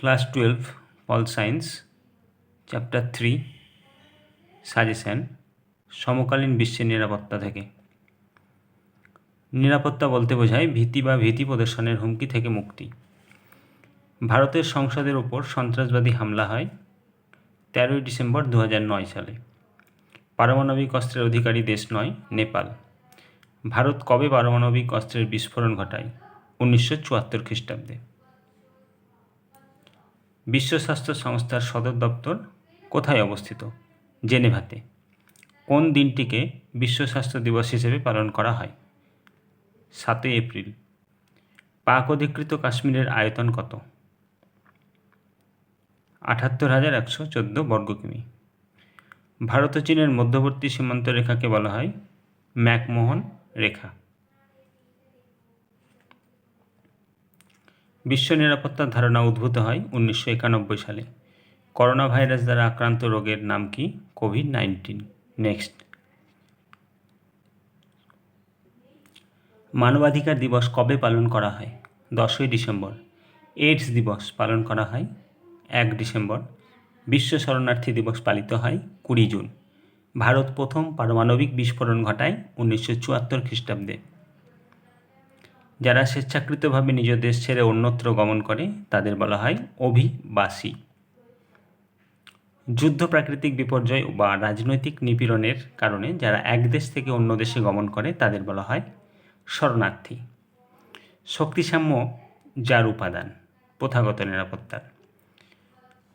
Class twelve pol science chapter three suggestion সমকালীন বিশ্বের নিরাপত্তা থেকে। নিরাপত্তা বলতে বোঝায় ভীতি বা ভীতি প্রদর্শনের হুমকি থেকে মুক্তি। ভারতের সংসদের ওপর সন্ত্রাসবাদী হামলা হয় তেরোই ডিসেম্বর দু নয় সালে। পারমাণবিক অস্ত্রের অধিকারী দেশ নয়, নেপাল। ভারত কবে পারমাণবিক অস্ত্রের বিস্ফোরণ ঘটায়? উনিশশো চুয়াত্তর খ্রিস্টাব্দে। বিশ্ব স্বাস্থ্য সংস্থার সদর দপ্তর কোথায় অবস্থিত? জেনেভাতে। কোন দিনটিকে বিশ্ব স্বাস্থ্য দিবস হিসেবে পালন করা হয়? সাতই এপ্রিল। পাক অধিকৃত কাশ্মীরের আয়তন কত? আটাত্তর হাজার একশো চোদ্দ বর্গ কিমি ভারত ও চীনের মধ্যবর্তী সীমান্ত রেখাকে বলা হয় ম্যাকমোহন রেখা। বিশ্ব নিরাপত্তার ধারণা উদ্ভূত হয় উনিশশো একানব্বই সালে। করোনা ভাইরাস দ্বারা আক্রান্ত রোগের নাম কি? COVID nineteen. নেক্সট। মানবাধিকার দিবস কবে পালন করা হয়? দশই ডিসেম্বর। এইডস দিবস পালন করা হয় এক ডিসেম্বর। বিশ্ব শরণার্থী দিবস পালিত হয় কুড়ি জুন। ভারত প্রথম পারমাণবিক বিস্ফোরণ ঘটায় উনিশশো চুয়াত্তর খ্রিস্টাব্দে। যারা স্বেচ্ছাকৃতভাবে নিজ দেশ ছেড়ে অন্যত্র গমন করে, তাদের বলা হয় অভিবাসী। যুদ্ধ প্রাকৃতিক বিপর্যয় বা রাজনৈতিক নিপীড়নের কারণে যারা এক দেশ থেকে অন্য দেশে গমন করে, তাদের বলা হয় শরণার্থী। শক্তিসাম্য যার উপাদান, প্রথাগত নিরাপত্তার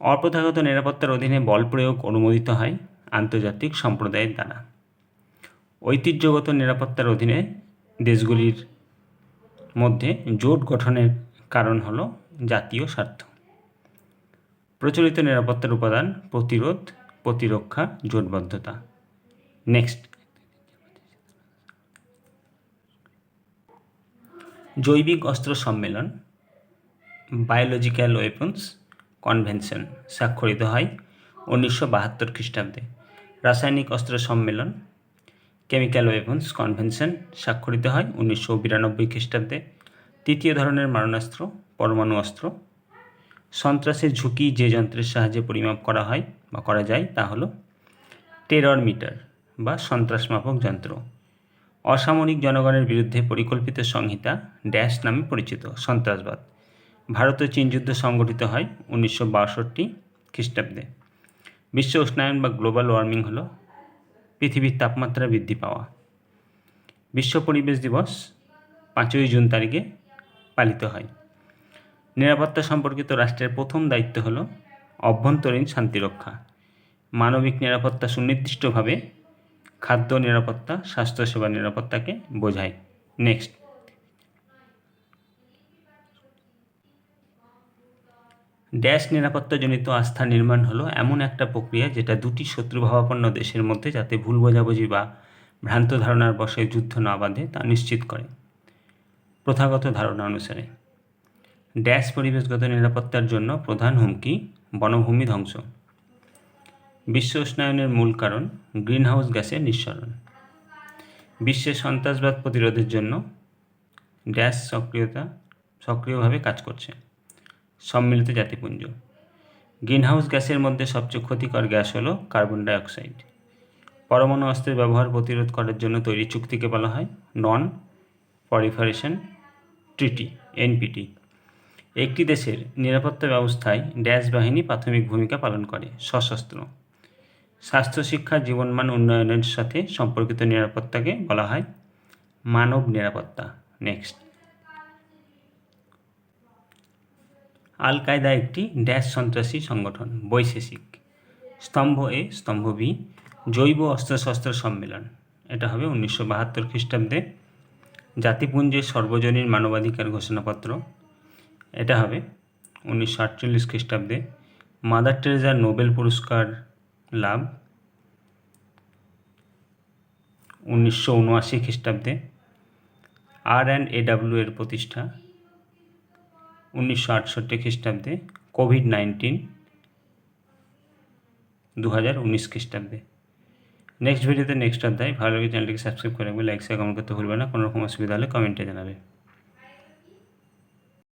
অপ্রথাগত নিরাপত্তার অধীনে বল প্রয়োগ অনুমোদিত হয় আন্তর্জাতিক সম্প্রদায়ের দ্বারা। ঐতিহ্যগত নিরাপত্তার অধীনে দেশগুলির মধ্যে জোট গঠনের কারণ হল জাতীয় স্বার্থ। প্রচলিত নিরাপত্তার উপাদান প্রতিরোধ, প্রতিরক্ষা, জোটবদ্ধতা। নেক্সট জৈবিক অস্ত্র সম্মেলন বায়োলজিক্যাল ওয়েপন্স কনভেনশন স্বাক্ষরিত হয় উনিশশো বাহাত্তর খ্রিস্টাব্দে। রাসায়নিক অস্ত্র সম্মেলন কেমিক্যাল ওয়েপন্স কনভেনশন স্বাক্ষরিত হয় উনিশশো বিরানব্বই খ্রিস্টাব্দে। তৃতীয় ধরনের মারণাস্ত্র, পরমাণু অস্ত্র। সন্ত্রাসের ঝুঁকি যে যন্ত্রের সাহায্যে পরিমাপ করা হয় বা করা যায় তা হলো টেরর মিটার বা সন্ত্রাস মাপক যন্ত্র। অসামরিক জনগণের বিরুদ্ধে পরিকল্পিত সংহিতা ড্যাশ নামে পরিচিত, সন্ত্রাসবাদ। ভারত ও চীন যুদ্ধ সংগঠিত হয় উনিশশো বাষট্টি খ্রিস্টাব্দে। বিশ্ব উষ্ণায়ন বা গ্লোবাল ওয়ার্মিং হলো পৃথিবীর তাপমাত্রা বৃদ্ধি পাওয়া। বিশ্ব পরিবেশ দিবস পাঁচই জুন তারিখে পালিত হয়। নিরাপত্তা সম্পর্কিত রাষ্ট্রের প্রথম দায়িত্ব হল অভ্যন্তরীণ শান্তি রক্ষা। মানবিক নিরাপত্তা সুনির্দিষ্টভাবে খাদ্য নিরাপত্তা, স্বাস্থ্যসেবা নিরাপত্তাকে বোঝায়। নেক্সট। ড্যাশ নিরাপত্তাজনিত আস্থা নির্মাণ হলো এমন একটা প্রক্রিয়া যেটা দুটি শত্রুভাবাপন্ন দেশের মধ্যে যাতে ভুল বোঝাবুঝি বা ভ্রান্ত ধারণার বসে যুদ্ধ না বাঁধে তা নিশ্চিত করে। প্রথাগত ধারণা অনুসারে। ড্যাশ পরিবেশগত নিরাপত্তার জন্য প্রধান হুমকি, বনভূমি ধ্বংস। বিশ্ব উষ্ণায়নের মূল কারণ, গ্রিনহাউস গ্যাসের নিঃসরণ। বিশ্বে সন্ত্রাসবাদ প্রতিরোধের জন্য ড্যাশ সক্রিয়তা, সক্রিয়ভাবে কাজ করছে। সম্মিলিত জাতিপুঞ্জ। গ্রিনহাউস গ্যাসের মধ্যে সবচেয়ে ক্ষতিকর গ্যাস হলো কার্বন ডাইঅক্সাইড। পরমাণু অস্ত্রের ব্যবহার প্রতিরোধ করার জন্য তৈরি চুক্তিকে বলা হয় নন পলিফারেশন ট্রিটি, এনপিটি। একটি দেশের নিরাপত্তা ব্যবস্থায় ড্যাশ বাহিনী প্রাথমিক ভূমিকা পালন করে, সশস্ত্র। স্বাস্থ্য, শিক্ষা, জীবনমান উন্নয়নের সাথে সম্পর্কিত নিরাপত্তাকে বলা হয় মানব নিরাপত্তা, নেক্সট। আল কায়দা একটি ড্যাশ সন্ত্রাসী সংগঠন, বৈশেষিক। স্তম্ভ এ স্তম্ভ বি, জৈব অস্ত্রশস্ত্র সম্মেলন। এটা হবে উনিশশো বাহাত্তর খ্রিস্টাব্দে জাতিপুঞ্জের সর্বজনীন মানবাধিকার ঘোষণাপত্র। এটা হবে উনিশশো আটচল্লিশ খ্রিস্টাব্দে মাদার টেরেজার নোবেল পুরস্কার লাভ। উনিশশো উনআশি খ্রিস্টাব্দে আর অ্যান্ড এডাব্লিউ এর প্রতিষ্ঠা। উনিশশো আটষট্টি খ্রিস্টাব্দে কোভিড নাইন্টিন দু হাজার উনিশ খ্রিস্টাব্দে। নেক্সট ভিডিওতে নেক্সট অধ্যায়। ভালো লাগে চ্যানেলটিকে সাবস্ক্রাইব করে রাখবে লাইক শেয়ার কমেন্ট করতে ভুলবে না। কোনো রকম অসুবিধা হলে কমেন্টে জানাবে।